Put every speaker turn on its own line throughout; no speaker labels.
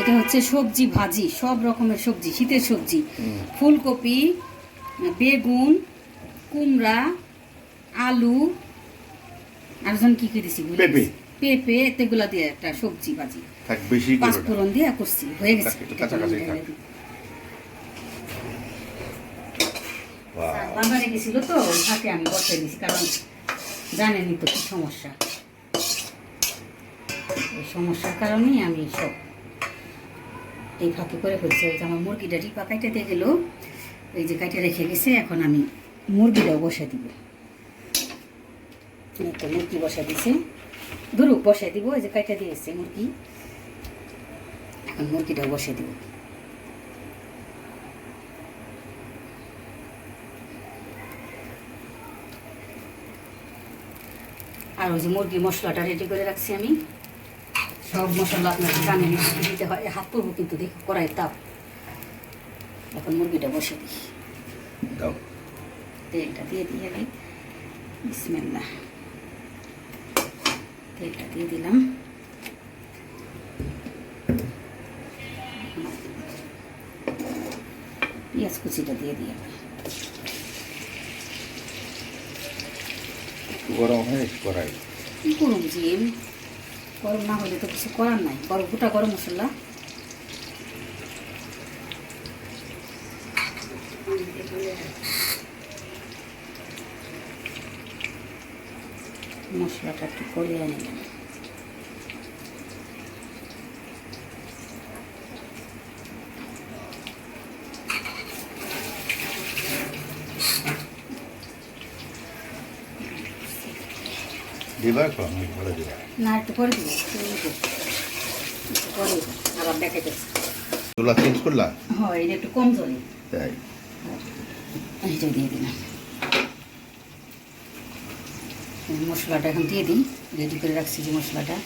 এটা হচ্ছে সবজি ভাজি সব রকমের সবজি শীতের সবজি ফুলকপি বেগুন কুমড়া আলু আর জন কি কি দিছি
পেঁপে।
পেঁপে এতেগুলা দিয়ে একটা সবজি ভাজি
থাক বেশি করে না।
পাঁচফোড়ন দিয়ে করছি হয়ে গেছে। বাজারে গেছিল তো আমি বসে কারণ জানেনই তো কি সমস্যা এই সমস্যার কারণেই আমি সব এই ফাঁকে করে ফেলছি। ওই যে আমার মুরগিটা রিপা কাইটাতে গেল। এই যে কাইটে রেখে গেছে, এখন আমি মুরগিটাও বসে দিব। মুরগি বসে দিছে। ধরুক বসে দিব, এই যে কাইটা দিয়েছে মুরগি। এখন মুরগিটাও বসে দিব। আর ওই যে মুরগি মশলাটা রেডি করে রাখছি আমি। সব মশলা আপনার জানেন দিতে হয়। হাত পড়ব কিন্তু দেখো কড়াইয়ের তাপ। এখন মুরগিটা বসে দিই।
দাও।
তেলটা দিয়ে দিই আগে। তেলটা দিয়ে দিলাম। পেঁয়াজ কুচিটা দিয়ে দিই আগে।
গরম হয় করাই
কি করুন জি গরম না হলে তো কিছু করার নাই। গরম, গোটা গরম মশলা। মশলাটা একটু করিয়ে নিলাম
দিবা আমি করে দিবা।
না একটু করে দিব দিব। আবার যাচ্ছে
চুলা চেঞ্জ করলা?
হ্যাঁ এটা একটু কম জলে।
তাই।
এইটা দিয়ে দিলাম। মশলাটা এখন দিয়ে দিই রেডি করে রাখছি যে মশলাটা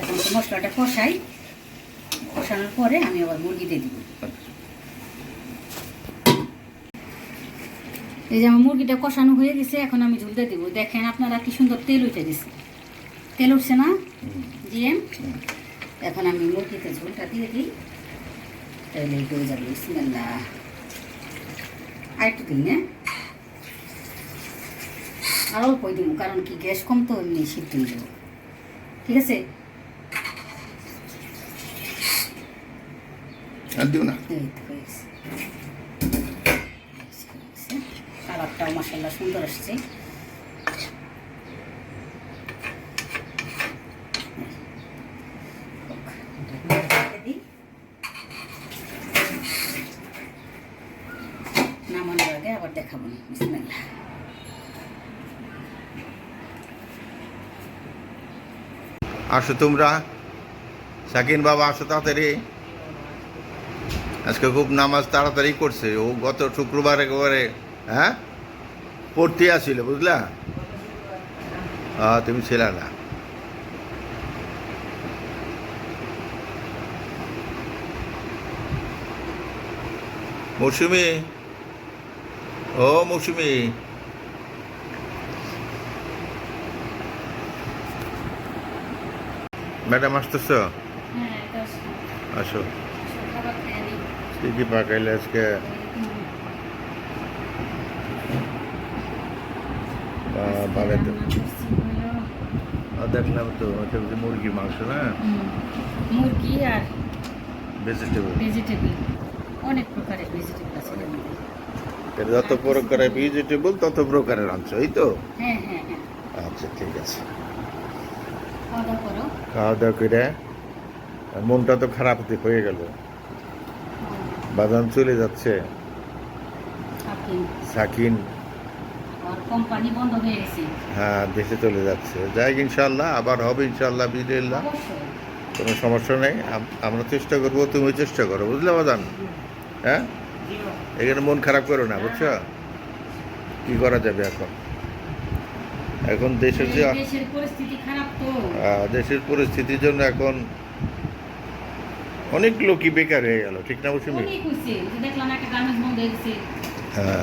এখন তো মশলাটা কষাই। কষানোর পরে আমি আবার মুরগি দিয়ে দিব। এই যে আমার মুরগিটা কষানো হয়ে গেছে, এখন আমি ঝুল দিয়ে দেবো। দেখেন আপনারা কি সুন্দর তেল উঠে গেছে। তেল উঠছে না? দিয়ে এখন আমি মুরগিতে ঝোলটা দিয়ে দিই। তাহলে হয়ে যাবে, বিসমিল্লাহ। আর একটু দিন হ্যাঁ? আর অল্পই দিব কারণ কি, গ্যাস কম তো, এমনি সিদ্ধ হয়ে ঠিক আছে?
আর দিও না।
কালারটাও মশলা সুন্দর আসছে। নামানোর আগে আবার দেখাবো।
আসো তোমরা। সাকিন বাবা আসো তাড়াতাড়ি। আজকে খুব নামাজ তাড়াতাড়ি করছে। ও গত শুক্রবার একেবারে হ্যাঁ? পড়তে আসছিল বুঝলা? তুমি ছিলে না। মৌসুমি ও মৌসুমি। ম্যাডাম আসতেছ?
হ্যাঁ
আসো। কি পাকাইলে আজকে বা- বাড়ে তো আহ, দেখলাম তো ওটা হচ্ছে মুরগির মাংস না?
মুরগি আর
ভেজিটেবল
ভেজিটেবল অনেক প্রকারের ভেজিটেবল আছে
যত প্রকারের ভেজিটেবল তত প্রকারের আনছ এই তো?
হ্যাঁ হ্যাঁ হ্যাঁ।
আচ্ছা ঠিক আছে।
খাওয়া দাওয়া করো।
মনটা তো খারাপ হয়ে গেল। বাদাম চলে যাচ্ছে। সাকিন।
কোম্পানি বন্ধ হয়ে গেছে।
হ্যাঁ দেশে চলে যাচ্ছে। যাই ইনশাল্লাহ আবার হবে ইনশাল্লাহ বিদিল্লাহ কোনো সমস্যা নেই। আমরা চেষ্টা করব তুমি চেষ্টা করো বুঝলে বাদান হ্যাঁ? এখানে মন খারাপ করো না বুঝছ? কি করা যাবে এখন? এখন দেশের যে
দেশের
পরিস্থিতির জন্য এখন অনেক লোকই বেকার হয়ে গেল ঠিক না
বন্ধ হয়ে। গেছে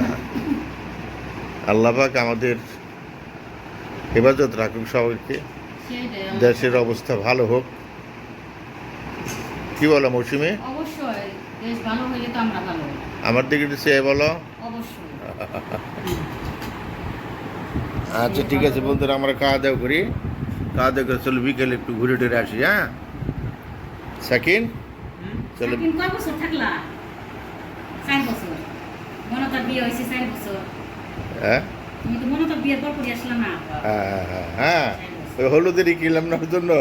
আল্লাহফাক আমাদের হেফাজত রাখুক সবাইকে। দেশের অবস্থা ভালো হোক। কি বলো মৌসুমি?
আমরা
দিকে একটু চেয়ে বলো। আচ্ছা ঠিক আছে বন্ধুরা আমরা খাওয়া দাওয়া করি। খাওয়া দাওয়া করে চলো বিকেলে একটু ঘুরে টুরে আসি হ্যাঁ? সাকিন?
সাকিন কয় বছর থাকলা? চার বছর। মনতার বিয়ে হয়েছে চার বছর।
হ্যাঁ?
তুমি তো মনতার বিয়ের পর করে আসলা না
হ্যাঁ, হ্যাঁ, হ্যাঁ ওই হলুদেরই কিনলাম না ওর জন্য?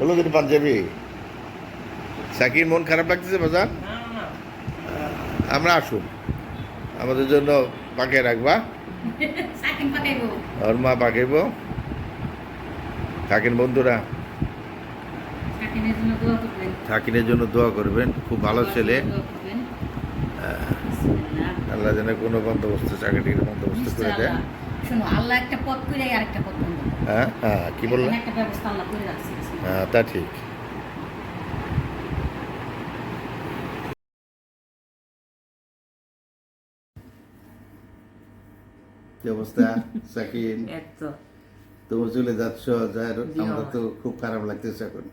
হলুদের পাঞ্জাবি? সাকির মন খারাপ লাগতেছে বাজার আমরা আসুন। আমাদের জন্য পাকে রাখবা। ওর মা পাকাইব। থাকেন বন্ধুরা। থাকিনের জন্য দোয়া করবেন। খুব ভালো ছেলে। আল্লাহ যেন কোনো বন্দোবস্ত চাকরির বন্দোবস্ত করে দেয়।
শোনো আল্লাহ একটা পথ করে আর একটা পথ
হ্যাঁ হ্যাঁ কি বললেন
একটা ব্যবস্থা আল্লাহ করে রাখছে।
হ্যাঁ তা ঠিক। কি অবস্থা সাকিন?
একতো
তুমি চলে যাচ্ছ যার
জি,
আমরা তো খুব খারাপ লাগতেছে এখন।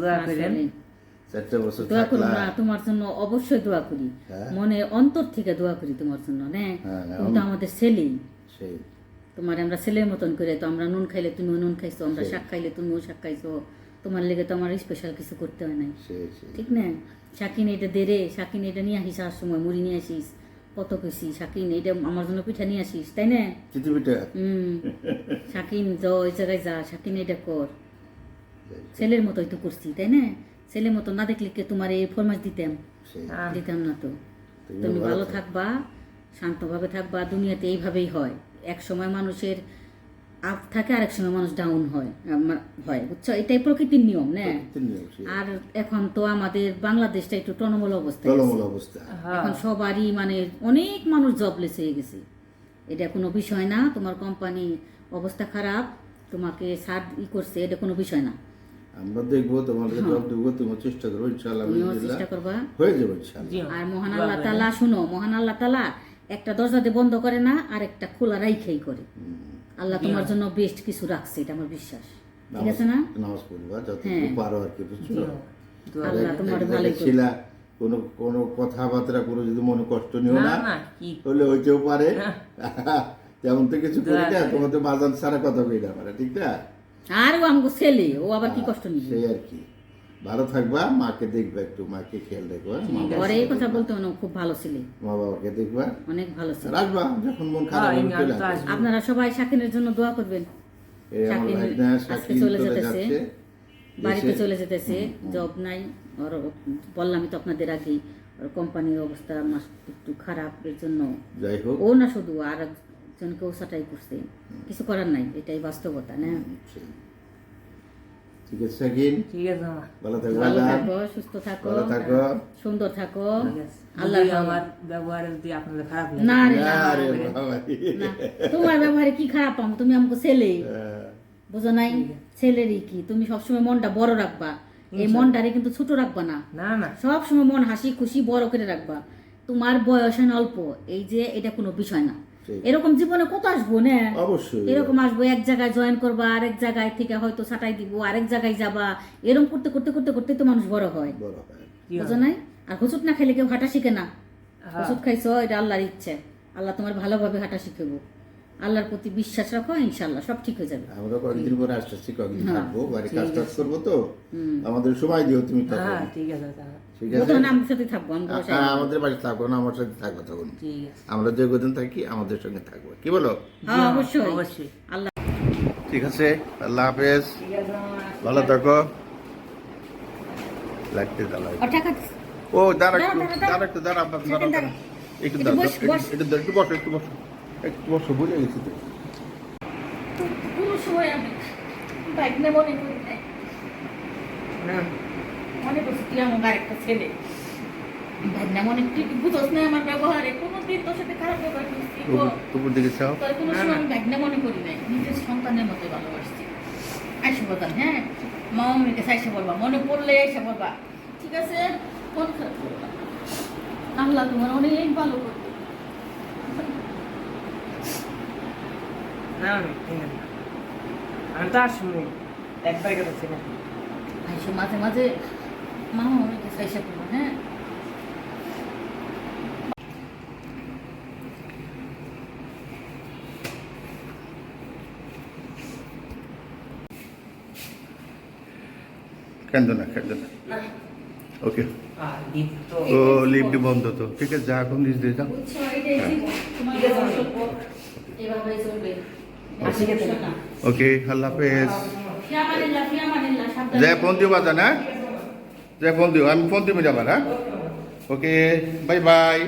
দোয়া করেন।
চারটে বছর
দোয়া করব না তোমার জন্য অবশ্যই দোয়া করি।
হ্যাঁ।
মনে অন্তর থেকে দোয়া করি তোমার জন্য না?
হ্যাঁ,
তুমি তো আমাদের ছেলেই তোমার আমরা ছেলের মতন করে তো আমরা নুন খাইলে তুমিও নুন খাইছো আমরা শাক খাইলে তুমিও শাক খাইছো। তোমার লেগে তো আমার স্পেশাল কিছু করতে হয় নাই। ঠিক না? শাকিন এটা দে রে শাকিন এটা নিয়ে আসিস আর সময় মুড়ি নিয়ে আসিস। কত খুশি শাকিন এটা আমার জন্য পিঠা নিয়ে আসিস তাই না? হুম। শাকিন য ওই জায়গায় যা শাকিন এটা কর। ছেলের মতোই তো করছি তাই না? ছেলের মতো না দেখলে কে তোমার এই ফরমাস দিতাম?
হ্যাঁ।
দিতাম না তো। তুমি
ভালো
ভালো
থাকো।
থাকবা শান্তভাবে থাকবা দুনিয়াতে এইভাবেই হয়। এক সময় মানুষের আপ থাকে আরেক সময় মানুষ ডাউন হয় হয় বুঝছ? এটাই প্রকৃতির নিয়ম না?
প্রকৃতির নিয়ম, সেই।
আর এখন তো আমাদের বাংলাদেশটা একটু টনমূল অবস্থায়
অবস্থা।
হ্যাঁ।
এখন সবারই মানে অনেক মানুষ জবলেস হয়ে গেছে। এটা কোনো বিষয় না তোমার কোম্পানি অবস্থা খারাপ তোমাকে সার ই করছে এটা কোনো বিষয় না।
আমরা দেখব তোমাকে জব দেবো তুমি চেষ্টা করব ইনশাল্লাহ
চেষ্টা করবা।
হয়ে যাবে ইনশাল্লাহ
আর মহান আল্লাহ তালা শুনো মহান আল্লাহ তালা একটা দরজাতে বন্ধ করে না আর একটা খোলা রাইখাই করে। আল্লাহ তোমার জন্য বেস্ট কিছু রাখছে এটা আমার বিশ্বাস। ঠিক আছে না?
নামাজ পড়বা যতটুকু
হ্যাঁ।
পারো আর কি বুঝছ?
আল্লাহ তোমার।
ছিলা কোনো কোনো কথাবার্তা করে যদি মনে কষ্ট নিও
না
না
না
হলে হইতেও পারে।
হ্যাঁ।
তেমন তো কিছু করি না। তোমাদের বাজান সারা কথা কই না পারে ঠিক না?
আর ও আমাকে ছেলে ও আবার কি কষ্ট নিবে?
সেই আর কি। ভালো থাকবা মাকে দেখবা একটু মাকে খেয়াল রাখবা
পরে এই কথা বলতে মানে খুব ভালো ছেলে।
মা বাবাকে দেখবা
অনেক ভালো ছেলে।
আসবা যখন মন খারাপ
হ্যাঁ,
হবে।
আপনারা সবাই শাকিনের জন্য দোয়া করবেন। শাকিন আজকে চলে যেতেছে। বাড়িতে চলে যেতেছে জব নাই। ওর বললামই তো আপনাদের আগেই ওর কোম্পানির অবস্থা একটু খারাপ এর জন্য।
যাই হোক।
ও না শুধু আর একজনকেও সাটাই করছে। কিছু করার নাই এটাই বাস্তবতা না?
ঠিক আছে শাকিন
ঠিক আছে
ভালো থাকবা
ভালো থাকো সুস্থ থাকো।
ভালো থাকো।
সুন্দর থাকো। আল্লাহ
আমার ব্যবহার যদি আপনাদের খারাপ
না রে না। তোমার ব্যবহারে কি খারাপ পাম? তুমি আমাকে ছেলে।
হ্যাঁ,
বুঝো নাই? ছেলেরই কি? তুমি সবসময় মনটা বড় রাখবা। এই মনটারে কিন্তু ছোট রাখবা না।
না না।
সব সময় মন হাসি খুশি বড় করে রাখবা। তোমার বয়স অল্প। এই যে এটা কোনো বিষয় না। এরকম জীবনে কত আসব না?
অবশ্যই।
এরকম আসব এক জায়গায় জয়েন করবা আরেক জায়গায় থেকে হয়তো সাটাই দিব আরেক জায়গায় যাবা। এরকম করতে করতে করতে করতে তো মানুষ বড় হয়।
হয়।
বুঝো নাই? আর হুচুট না খাইলে কেউ হাঁটা শিখে না।
হ্যাঁ।
ওষুধ খাইছো এটা আল্লাহর ইচ্ছে। আল্লাহ তোমার ভালোভাবে হাঁটা শিখাবো। আল্লাহর প্রতি বিশ্বাস রাখো ইনশাল্লাহ সব ঠিক হয়ে যাবে।
আমরা কয়েকদিন পরে আসতেছি কয়েকদিন
হ্যাঁ,
থাকব বাড়ি কাজ টাজ করব তো। আমাদের সময় দিও তুমি
হ্যাঁ ঠিক আছে।
ঠিক আছে?
বুঝো না আমার সাথে থাকব আমি বসে
হ্যাঁ, আমাদের বাড়ি থাকব না আমার সাথে থাকব তখন। আমরা যে কদিন থাকি আমাদের সঙ্গে থাকব। কি বলো?
হ্যাঁ অবশ্যই।
অবশ্যই।
আল্লাহ
ঠিক আছে আল্লাহ হাফেজ। ভালো থাকো। লাগতে দাঁড়াও
ও
দাঁড়া
দাঁড়া,
একটু
দাঁড়া,
দাঁড়া একটু দাঁড়া আপনার দাঁড়া একটু দাঁড়া
বস, বস।
একটু দাঁড়া, একটু বসো একটু বসো। একটু বসো ভুলে গেছি তো।
কোনো সময় আমি বাইক মনে নাই।
হ্যাঁ
মনে করছি তুই আমার আরেকটা ছেলে। মনে তুই বুঝোস না আমার ব্যবহারে কোনোদিন তোর সাথে খারাপ ব্যবহার করছি।
উপর- দিকে চাও।
তোর কোনো সময় আমি মনে করি নাই। নিজের সন্তানের মতো ভালোবাসছি। আইসে বলতাম হ্যাঁ মামামির কাছে আইসে বলবা মনে পড়লে এসে বলবা ঠিক আছে মন খারাপ আল্লাহ তোমার অনেক ভালো করবে।
না আমি তো একবার কথা ছিল
মাঝে মাঝে মামামির কাছে আইসে বলবা হ্যাঁ
কেন না কেন না ওকে
আর দীপ তো
ও লিফট বন্ধ তো ঠিক আছে যা এখন নিজ দিয়ে যাও
বুঝছ এটাই জীবন তোমার গল্প এভাবেই চলবে
আসি গেছে না।
না
ওকে আল্লাহ হাফেজ
ফিয়ামানিল্লাহ ফিয়ামানিল্লাহ সাবধানে
জয় ফোন দিও বাজান হ্যাঁ জয় ফোন দিও আমি ফোন দিব যাবার হ্যাঁ? Okay bye bye.